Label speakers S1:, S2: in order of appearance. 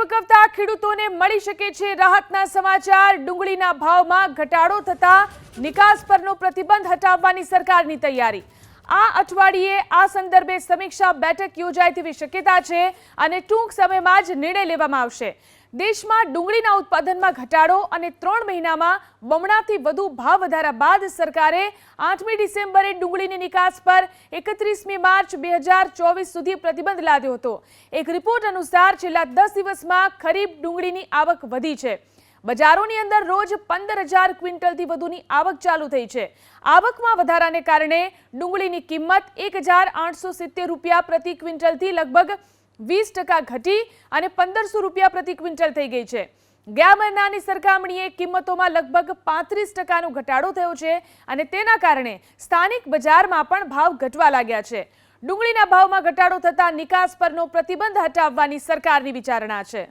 S1: પકવતા ખેડૂતોને મળી શકે છે રાહતના સમાચાર. ડુંગળીના ભાવમાં ઘટાડો થતા નિકાસ પરનો પ્રતિબંધ હટાવવાની સરકારની તૈયારી. આ અઠવાડિયે આ સંદર્ભે સમીક્ષા બેઠક યોજાય તેવી શક્યતા છે અને ટૂંક સમયમાં જ નિર્ણય લેવામાં આવશે. દેશમાં ડુંગળીના ઉત્પાદનમાં ઘટાડો અને ત્રણ મહિનામાં બમણાથી વધુ ભાવ વધારા બાદ સરકારે આઠમી ડિસેમ્બરે ડુંગળીની નિકાસ પર એકત્રીસમી માર્ચ બે હજાર ચોવીસ સુધી પ્રતિબંધ લાદ્યો હતો. એક રિપોર્ટ અનુસાર છેલ્લા દસ દિવસમાં ખરીફ ડુંગળીની આવક વધી છે. બજારોની અંદર રોજ પંદર હજાર ક્વિન્ટલથી વધુની આવક ચાલુ થઈ છે. આવકમાં વધારાને કારણે ડુંગળીની કિંમત એક હજાર આઠસો સિત્તેર રૂપિયા પ્રતિ ક્વિન્ટલથી લગભગ વીસ ટકા ઘટી અને પંદરસો રૂપિયા પ્રતિ ક્વિન્ટલ થઈ ગઈ છે. ગયા મહિનાની સરખામણીએ કિંમતોમાં લગભગ પાંત્રીસ ટકાનો ઘટાડો થયો છે અને તેના કારણે સ્થાનિક બજારમાં પણ ભાવ ઘટવા લાગ્યા છે. ડુંગળીના ભાવમાં ઘટાડો થતાં નિકાસ પરનો પ્રતિબંધ હટાવવાની સરકારની વિચારણા છે.